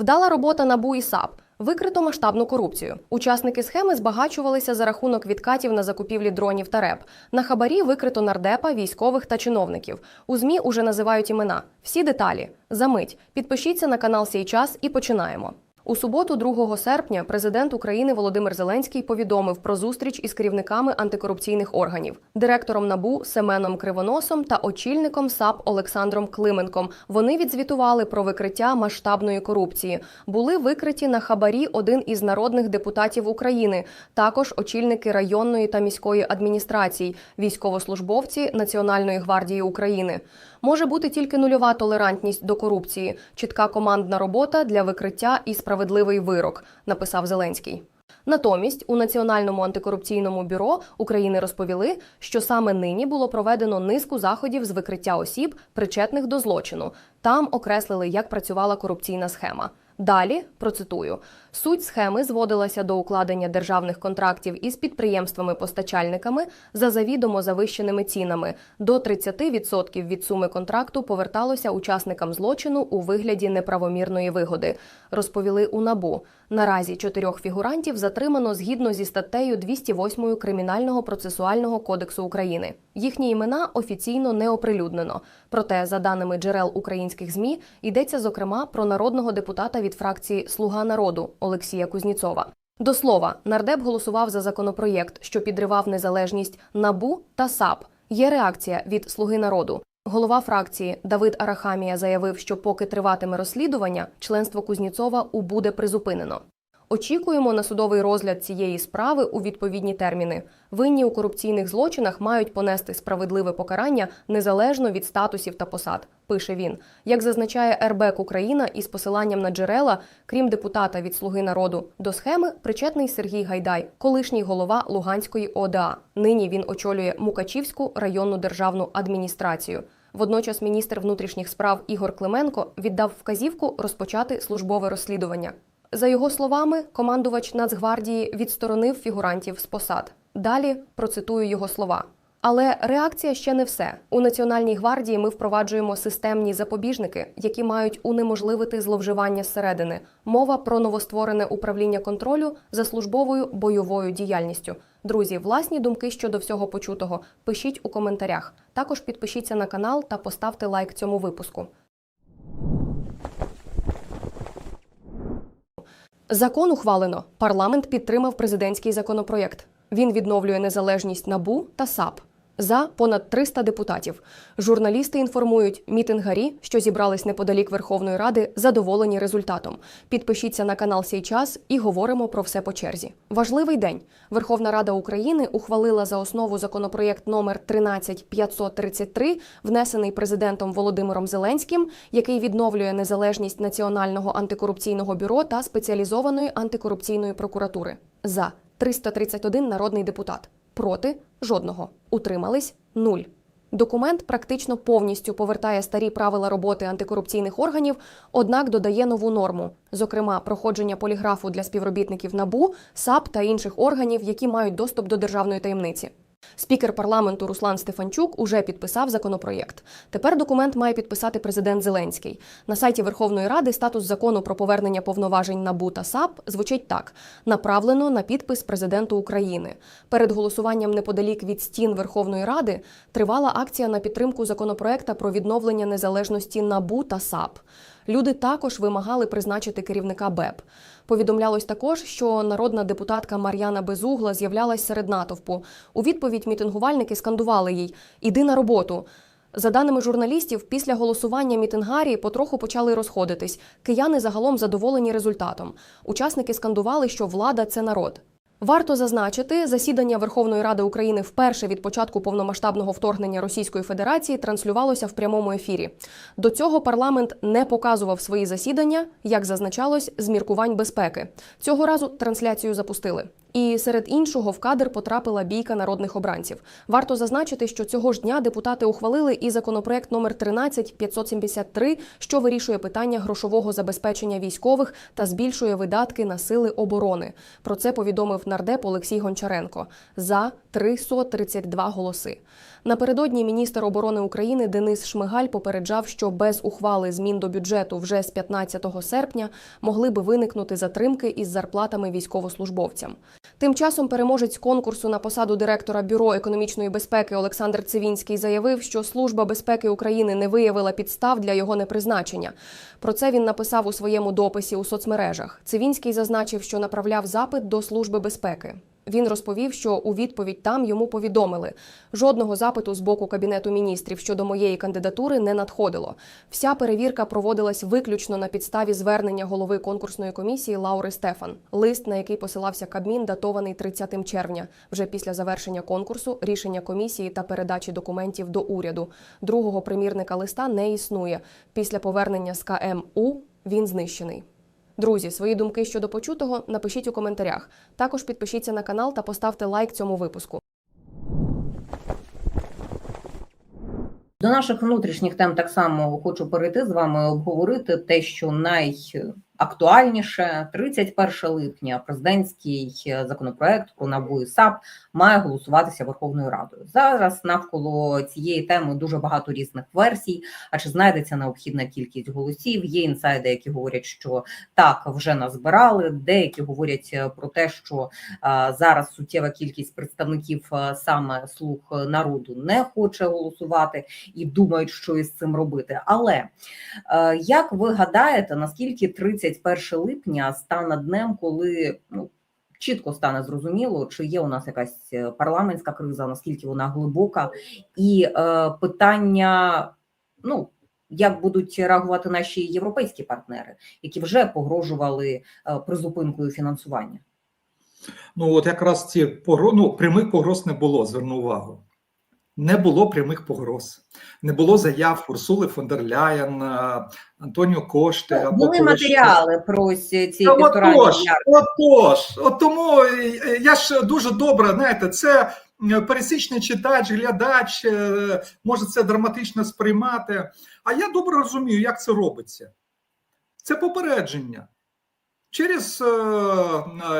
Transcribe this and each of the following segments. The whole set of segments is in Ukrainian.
Вдала робота НАБУ і САП. Викрито масштабну корупцію. Учасники схеми збагачувалися за рахунок відкатів на закупівлі дронів та РЕП. На хабарі викрито нардепа, військових та чиновників. У ЗМІ уже називають імена. Всі деталі. Замить. Підпишіться на канал «Сій час» і починаємо. У суботу, 2 серпня, президент України Володимир Зеленський повідомив про зустріч із керівниками антикорупційних органів, директором НАБУ Семеном Кривоносом та очільником САП Олександром Клименком. Вони відзвітували про викриття масштабної корупції. Були викриті на хабарі один із народних депутатів України, також очільники районної та міської адміністрацій, військовослужбовці Національної гвардії України. Може бути тільки нульова толерантність до корупції, чітка командна робота для викриття і справедливий вирок, написав Зеленський. Натомість у Національному антикорупційному бюро України розповіли, що саме нині було проведено низку заходів з викриття осіб, причетних до злочину. Там окреслили, як працювала корупційна схема. Далі процитую: суть схеми зводилася до укладення державних контрактів із підприємствами-постачальниками за завідомо завищеними цінами. До 30% від суми контракту поверталося учасникам злочину у вигляді неправомірної вигоди. Розповіли у набу. Наразі чотирьох фігурантів затримано згідно зі статтею 208 Кримінального процесуального кодексу України. Їхні імена офіційно не оприлюднено. Проте, за даними джерел українських змі, йдеться зокрема про народного депутата від фракції Слуга народу Олексія Кузніцова. До слова, нардеп голосував за законопроєкт, що підривав незалежність НАБУ та САП. Є реакція від Слуги народу. Голова фракції Давид Арахамія заявив, що поки триватиме розслідування, членство Кузніцова у буде призупинено. Очікуємо на судовий розгляд цієї справи у відповідні терміни. Винні у корупційних злочинах мають понести справедливе покарання незалежно від статусів та посад. Пише він. Як зазначає РБК Україна із посиланням на джерела, крім депутата від Слуги народу, до схеми причетний Сергій Гайдай, колишній голова Луганської ОДА. Нині він очолює Мукачівську районну державну адміністрацію. Водночас міністр внутрішніх справ Ігор Клименко віддав вказівку розпочати службове розслідування. За його словами, командувач Нацгвардії відсторонив фігурантів з посад. Далі процитую його слова. Але реакція ще не все. У Національній гвардії ми впроваджуємо системні запобіжники, які мають унеможливити зловживання зсередини. Мова про новостворене управління контролю за службовою бойовою діяльністю. Друзі, власні думки щодо всього почутого пишіть у коментарях. Також підпишіться на канал та поставте лайк цьому випуску. Закон ухвалено. Парламент підтримав президентський законопроєкт. Він відновлює незалежність НАБУ та САП. За понад 300 депутатів. Журналісти інформують, мітингарі, що зібрались неподалік Верховної Ради, задоволені результатом. Підпишіться на канал «Сей час» і говоримо про все по черзі. Важливий день. Верховна Рада України ухвалила за основу законопроєкт номер 13533, внесений президентом Володимиром Зеленським, який відновлює незалежність Національного антикорупційного бюро та спеціалізованої антикорупційної прокуратури. За 331 народний депутат. Проти жодного. Утримались нуль. Документ практично повністю повертає старі правила роботи антикорупційних органів, однак додає нову норму, зокрема, проходження поліграфу для співробітників НАБУ, САП та інших органів, які мають доступ до державної таємниці. Спікер парламенту Руслан Стефанчук уже підписав законопроєкт. Тепер документ має підписати президент Зеленський. На сайті Верховної Ради статус закону про повернення повноважень НАБУ та САП звучить так: направлено на підпис президенту України. Перед голосуванням неподалік від стін Верховної Ради тривала акція на підтримку законопроекта про відновлення незалежності НАБУ та САП. Люди також вимагали призначити керівника БЕП. Повідомлялось також, що народна депутатка Мар'яна Безугла з'являлась серед натовпу. У відповідь мітингувальники скандували їй Іди на роботу. За даними журналістів, після голосування мітингарі потроху почали розходитись. Кияни загалом задоволені результатом. Учасники скандували, що влада це народ. Варто зазначити, засідання Верховної Ради України вперше від початку повномасштабного вторгнення Російської Федерації транслювалося в прямому ефірі. До цього парламент не показував свої засідання, як зазначалось, з міркувань безпеки. Цього разу трансляцію запустили. І серед іншого в кадр потрапила бійка народних обранців. Варто зазначити, що цього ж дня депутати ухвалили і законопроект номер 13573, що вирішує питання грошового забезпечення військових та збільшує видатки на сили оборони. Про це повідомив нардеп Олексій Гончаренко за 332 голоси. Напередодні міністр оборони України Денис Шмигаль попереджав, що без ухвали змін до бюджету вже з 15 серпня могли би виникнути затримки із зарплатами військовослужбовцям. Тим часом переможець конкурсу на посаду директора бюро економічної безпеки Олександр Цивінський заявив, що Служба безпеки України не виявила підстав для його непризначення. Про це він написав у своєму дописі у соцмережах. Цивінський зазначив, що направляв запит до Служби безпеки. Він розповів, що у відповідь там йому повідомили: жодного запиту з боку кабінету міністрів щодо моєї кандидатури не надходило. Вся перевірка проводилась виключно на підставі звернення голови конкурсної комісії Лаури Стефан. Лист, на який посилався Кабмін, датований 30 червня. Вже після завершення конкурсу, рішення комісії та передачі документів до уряду. Другого примірника листа не існує. Після повернення з КМУ він знищений. Друзі, свої думки щодо почутого напишіть у коментарях. Також підпишіться на канал та поставте лайк цьому випуску. До наших внутрішніх тем так само хочу перейти з вами обговорити те, що найактуальніше 31 липня президентський законопроект про НАБУ і САП має голосуватися Верховною Радою. Зараз навколо цієї теми дуже багато різних версій. А чи знайдеться необхідна кількість голосів? Є інсайди, які говорять, що так вже назбирали. Деякі говорять про те, що а, зараз суттєва кількість представників саме слуг народу не хоче голосувати і думають, що із цим робити. Але е, як ви гадаєте, наскільки 31 липня стане днем, коли ну чітко стане зрозуміло, чи є у нас якась е, парламентська криза, наскільки вона глибока, і е, питання, ну. Як будуть реагувати наші європейські партнери, які вже погрожували е, призупинкою фінансування? Ну от якраз ці ну, прямих погроз не було. Зверну увагу. Не було прямих погроз, не було заяв Урсули фон дер Ляєн, е, Антоніо Кошти. Були когось матеріали про ці ці Та півтора отож, отож, от тому е, я ж дуже добре, знаєте, це е, пересічний читач, глядач, може це драматично сприймати. А я добре розумію, як це робиться. Це попередження. Через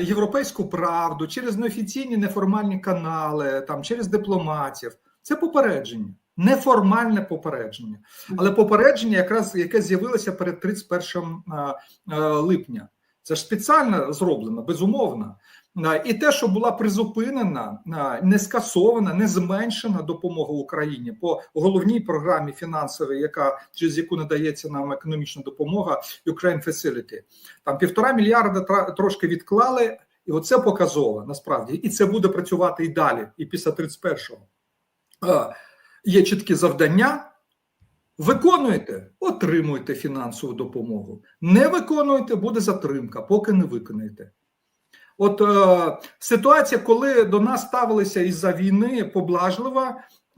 європейську правду, через неофіційні неформальні канали, там, через дипломатів. Це попередження, неформальне попередження. Але попередження, якраз яке з'явилося перед 31 е, е, липня. Це ж спеціально зроблено, безумовно. Е, І те, що була призупинена, не скасована, не зменшена допомога Україні по головній програмі фінансовій, яка через яку надається нам економічна допомога Ukraine Facility. Там півтора мільярда трошки відклали, і оце показово насправді. І це буде працювати і далі, і після 31-го. Е, Є чіткі завдання. Виконуєте, отримуєте фінансову допомогу. Не виконуєте, буде затримка, поки не виконаєте. От е, ситуація, коли до нас ставилися із-за війни поблажливо,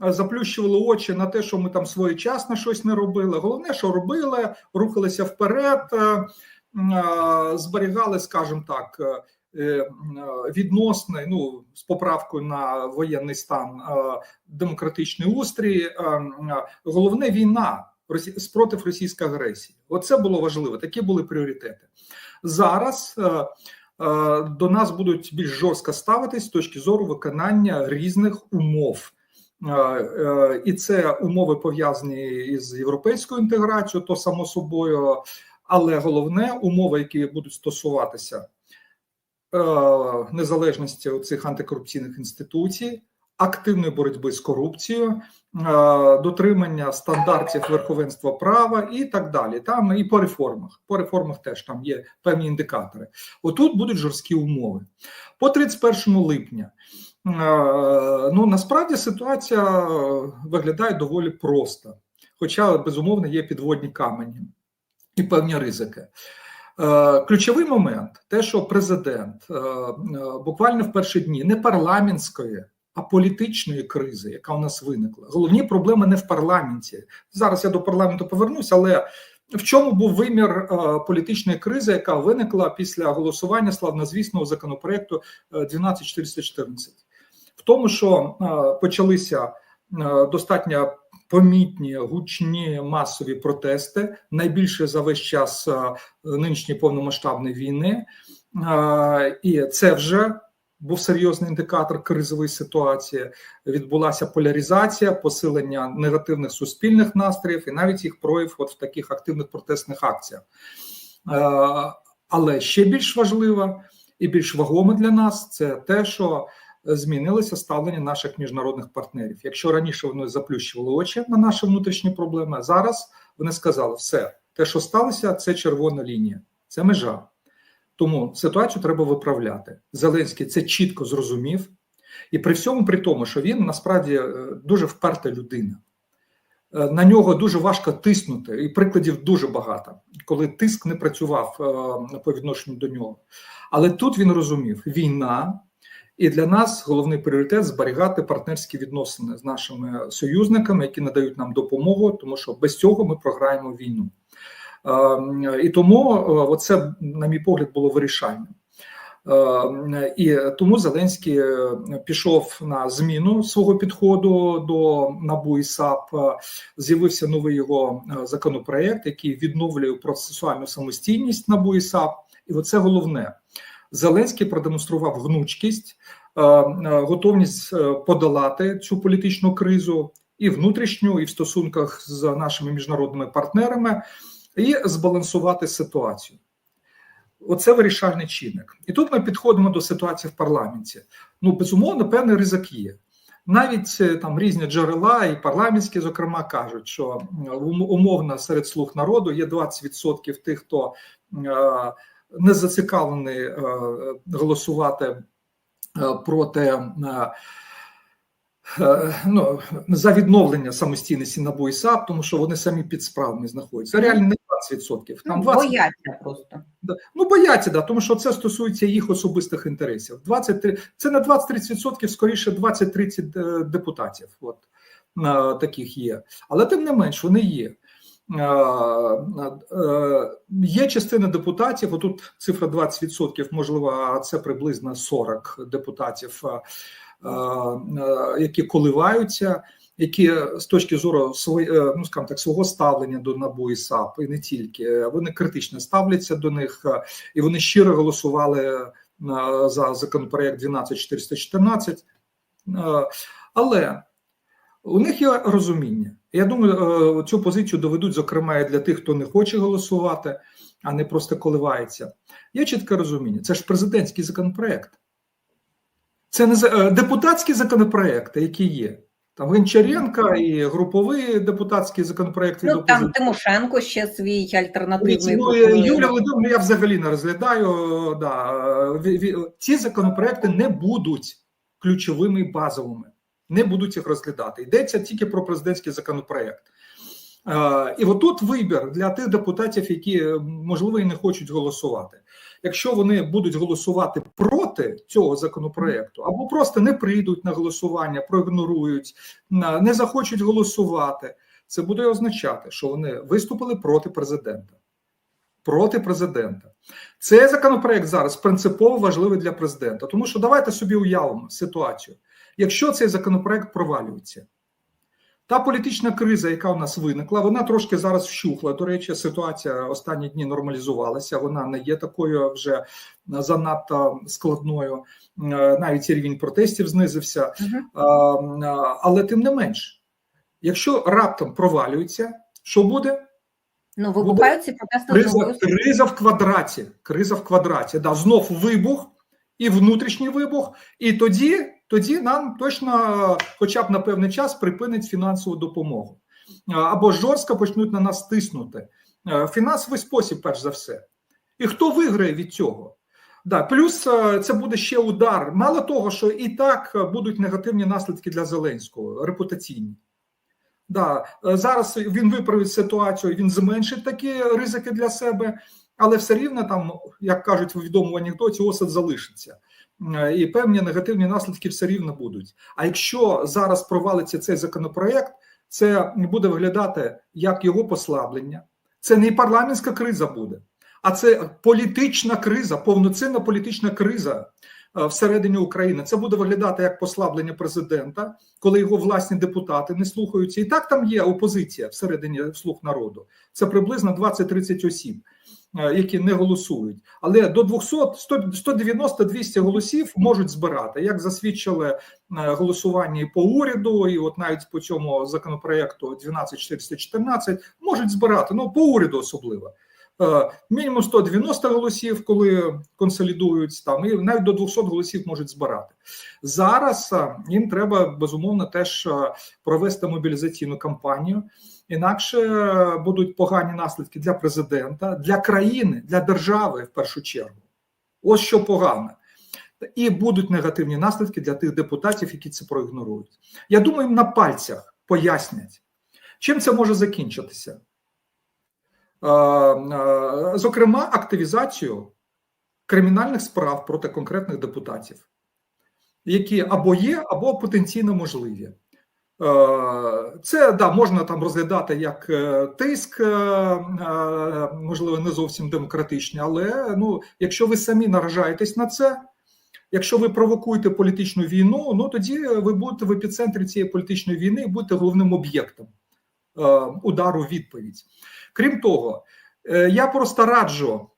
е, заплющували очі на те, що ми там своєчасно щось не робили. Головне, що робили, рухалися вперед, е, е, зберігали, скажімо так, е, відносний, ну з поправкою на воєнний стан е, демократичний устрій. Е, е, Головне війна спротив російської агресії. Оце було важливо. Такі були пріоритети. Зараз е, е, до нас будуть більш жорстко ставитись з точки зору виконання різних умов. Е, е, І це умови пов'язані із європейською інтеграцією, то само собою, але головне умови, які будуть стосуватися е, незалежності цих антикорупційних інституцій, активної боротьби з корупцією, е, дотримання стандартів верховенства права і так далі. Там і по реформах. По реформах теж там є певні індикатори. Отут будуть жорсткі умови. По 31 липня. е, Ну насправді ситуація виглядає доволі просто, хоча безумовно є підводні камені і певні ризики. Е, Ключовий момент те, що президент е, е, буквально в перші дні не парламентської, а політичної кризи, яка у нас виникла. Головні проблеми не в парламенті. Зараз я до парламенту повернуся, але в чому був вимір політичної кризи, яка виникла після голосування славнозвісного законопроекту е, 12414? В тому, що почалися достатньо помітні гучні масові протести, найбільше за весь час е, нинішньої повномасштабної війни, Е, і це вже був серйозний індикатор кризової ситуації. Відбулася поляризація, посилення негативних суспільних настроїв і навіть їх прояв от в таких активних протестних акціях. Е, Але ще більш важливо і більш вагоме для нас це те, що змінилося ставлення наших міжнародних партнерів. Якщо раніше вони заплющували очі на наші внутрішні проблеми, зараз вони сказали, все те, що сталося, це червона лінія, це межа. Тому ситуацію треба виправляти. Зеленський це чітко зрозумів, і при всьому при тому, що він насправді е, дуже вперта людина. Е, На нього дуже важко тиснути, і прикладів дуже багато, коли тиск не працював е, по відношенню до нього. Але тут він розумів: війна, і для нас головний пріоритет зберігати партнерські відносини з нашими союзниками, які надають нам допомогу, тому що без цього ми програємо війну. Е, І тому е, оце, на мій погляд, було вирішальним. Е, І тому Зеленський е, пішов на зміну свого підходу до НАБУ і САП. З'явився новий його е, законопроект, який відновлює процесуальну самостійність НАБУ і САП. І оце головне. Зеленський продемонстрував гнучкість, е, е, готовність е, подолати цю політичну кризу і внутрішню, і в стосунках з нашими міжнародними партнерами, і збалансувати ситуацію. Оце вирішальний чинник. І тут ми підходимо до ситуації в парламенті. Ну, безумовно, певний ризик є. Навіть там різні джерела, і парламентські, зокрема, кажуть, що умовно серед слуг народу є 20% тих, хто не зацікавлений е, голосувати е, проти. е, Ну, за відновлення самостійності НАБУ і САП, тому що вони самі під справами знаходяться. Реально не 20%. Там Ну, 20 бояться просто. Ну, бояться, да, тому що це стосується їх особистих інтересів. 23, це не 20-30%, скоріше 20-30 е, депутатів. От, таких є. Але тим не менш, вони є. Е, Є частина депутатів, отут цифра 20%, можливо, а це приблизно 40 депутатів, е, які коливаються, які з точки зору е, ну скажімо так, свого ставлення до НАБУ і САП, і не тільки вони критично ставляться до них, і вони щиро голосували за законопроект 12414. Е, Але у них є розуміння. Я думаю, е, цю позицію доведуть, зокрема, і для тих, хто не хоче голосувати, а не просто коливається. Є чітке розуміння. Це ж президентський законопроект. Це не е, депутатські законопроекти, які є. Там Гончаренка і груповий депутатський законопроект від Ну там. Тимошенко ще свій альтернативний Ну. Юлія Володимирівна, я взагалі не розглядаю. Да. Ві- ві- Ці законопроекти не будуть ключовими і базовими, не будуть їх розглядати. Йдеться тільки про президентський законопроект. Е, І отут вибір для тих депутатів, які е, можливо і не хочуть голосувати. Якщо вони будуть голосувати проти цього законопроекту, або просто не прийдуть на голосування, проігнорують, не захочуть голосувати, це буде означати, що вони виступили проти президента. Проти президента. Цей законопроект зараз принципово важливий для президента, тому що давайте собі уявимо ситуацію. Якщо цей законопроект провалюється, та політична криза, яка у нас виникла, вона трошки зараз вщухла. До речі, ситуація останні дні нормалізувалася. Вона не є такою вже занадто складною. Е, Навіть рівень протестів знизився. А, Але тим не менш, якщо раптом провалюється, що буде? Ну вибухають ці протести Криза, криза в квадраті. Криза в квадраті. Да, знов вибух і внутрішній вибух, і тоді, тоді нам точно, хоча б на певний час, припинить фінансову допомогу. Або жорстко почнуть на нас тиснути. Фінансовий спосіб, перш за все. І хто виграє від цього? Да, плюс е, це буде ще удар. Мало того, що і так будуть негативні наслідки для Зеленського, репутаційні. Да, е, зараз він виправить ситуацію, він зменшить такі ризики для себе, але все рівно там, як кажуть в відомому анекдоті, осад залишиться. Е, І певні негативні наслідки все рівно будуть. А якщо зараз провалиться цей законопроект, це буде виглядати як його послаблення. Це не парламентська криза буде, а це політична криза, повноцінна політична криза е, всередині України. Це буде виглядати як послаблення президента, коли його власні депутати не слухаються. І так там є опозиція всередині слуг народу. Це приблизно 20-30 осіб, які не голосують. Але до 200, 190-200 голосів можуть збирати, як засвідчили е, голосування по уряду, і от навіть по цьому законопроекту 12414 можуть збирати. Ну по уряду особливо. Е, Мінімум 190 голосів, коли консолідують там, і навіть до 200 голосів можуть збирати. Зараз е, їм треба безумовно теж е, провести мобілізаційну кампанію, інакше будуть погані наслідки для президента, для країни, для держави в першу чергу. Ось що погано. І будуть негативні наслідки для тих депутатів, які це проігнорують. Я думаю, їм на пальцях пояснять, чим це може закінчитися. Е, е, Зокрема, активізацію кримінальних справ проти конкретних депутатів, які або є, або потенційно можливі. Е, Це да, можна там розглядати як е, тиск, е, можливо, не зовсім демократичний, але ну, якщо ви самі наражаєтесь на це, якщо ви провокуєте політичну війну, ну тоді ви будете в епіцентрі цієї політичної війни і будете головним об'єктом удару відповідь. Крім того, я просто раджу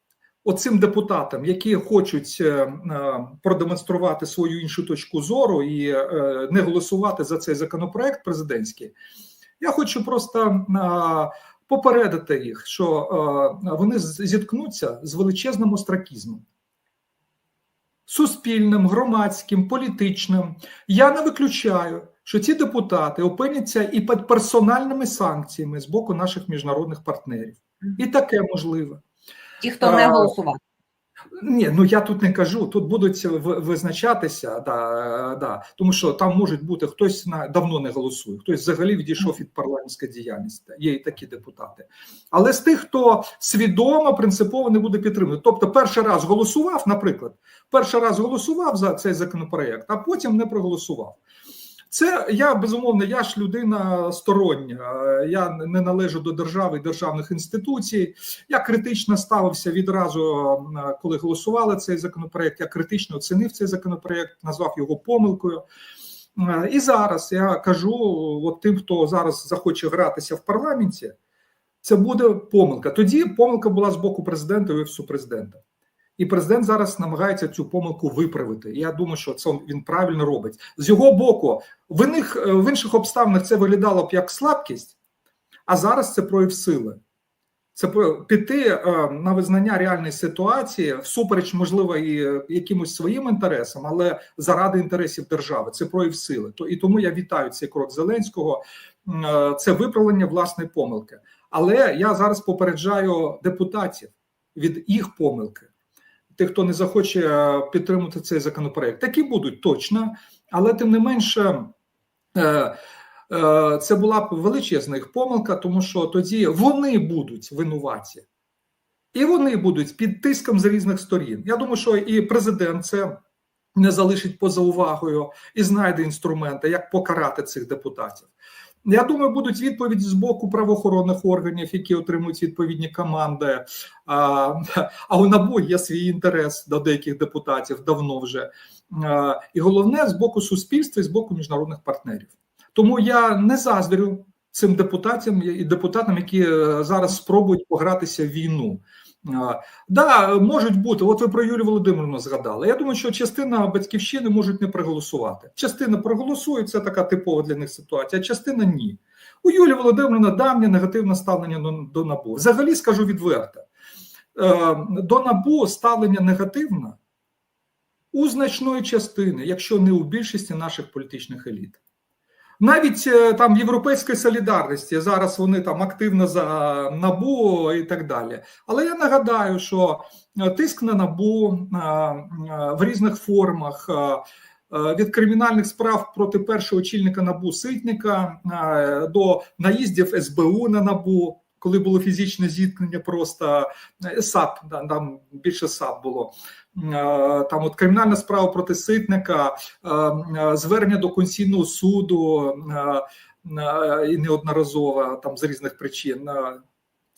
оцим депутатам, які хочуть е, е, продемонструвати свою іншу точку зору і е, не голосувати за цей законопроект президентський. Я хочу просто попередити їх, що вони зіткнуться з величезним остракізмом. Суспільним, громадським, політичним. Я не виключаю, що ці депутати опиняться і під персональними санкціями з боку наших міжнародних партнерів. І таке можливе. Ті, хто не голосував. Ні, ну я тут не кажу. Тут будуть визначатися, да, да, тому що там можуть бути хтось на давно не голосує, хтось взагалі відійшов від парламентської діяльності. Є і такі депутати. Але з тих, хто свідомо принципово не буде підтримувати, тобто перший раз голосував, наприклад, перший раз голосував за цей законопроект, а потім не проголосував. Це я безумовно, я ж людина стороння. Я не належу до держави і державних інституцій. Я критично ставився відразу, коли голосували цей законопроект. Я критично оцінив цей законопроект, назвав його помилкою. Е, І зараз я кажу: от тим, хто зараз захоче гратися в парламенті, це буде помилка. Тоді помилка була з боку президента і офісу президента. І президент зараз намагається цю помилку виправити. Я думаю, що це він правильно робить. З його боку, в інших, в інших обставинах це виглядало б як слабкість, а зараз це прояв сили. Це піти е, на визнання реальної ситуації, всупереч, можливо, і е, якимось своїм інтересам, але заради інтересів держави. Це прояв сили. То і тому я вітаю цей крок Зеленського. Е, Це виправлення власної помилки. Але я зараз попереджаю депутатів від їх помилки. Тих, хто не захоче е, підтримати цей законопроект, такі будуть точно, але тим не менше. е, е, Це була б величезна їх помилка, тому що тоді вони будуть винуваті, і вони будуть під тиском з різних сторін. Я думаю, що і президент це не залишить поза увагою і знайде інструменти, як покарати цих депутатів. Я думаю, будуть відповіді з боку правоохоронних органів, які отримують відповідні команди. А, а у НАБУ є свій інтерес до деяких депутатів давно вже. А, і головне з боку суспільства і з боку міжнародних партнерів. Тому я не заздрю цим депутатам і депутатам, які е, зараз спробують погратися в війну. Да, можуть бути. От ви про Юлію Володимирівну згадали. Я думаю, що частина батьківщини можуть не проголосувати. Частина проголосує, це така типова для них ситуація, частина ні. У Юлії Володимирівни давнє негативне ставлення до, до НАБУ. Взагалі скажу відверто: е, до НАБУ ставлення негативне у значної частини, якщо не у більшості наших політичних еліт. Навіть е, там європейської солідарності зараз вони там активно за набу і так далі. Але я нагадаю, що е, тиск на набу е, в різних формах. Від кримінальних справ проти першого очільника набу Ситника до наїздів СБУ на набу, коли було фізичне зіткнення, просто САП там більше САП було. Е, Там от кримінальна справа проти Ситника, е, е, звернення до Конституційного суду і неодноразово там з різних причин.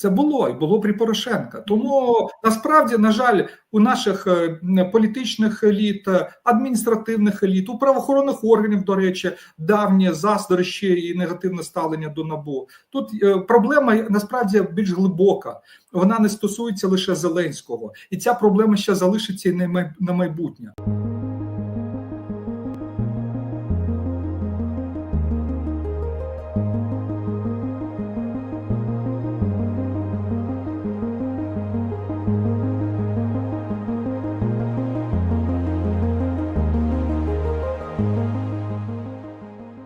Це було і було при Порошенка. Тому насправді, на жаль, у наших е, політичних еліт, е, адміністративних еліт, у правоохоронних органів, до речі, давні заздрощі і негативне ставлення до набу. Тут е, проблема насправді більш глибока. Вона не стосується лише Зеленського, і ця проблема ще залишиться і на майбутнє.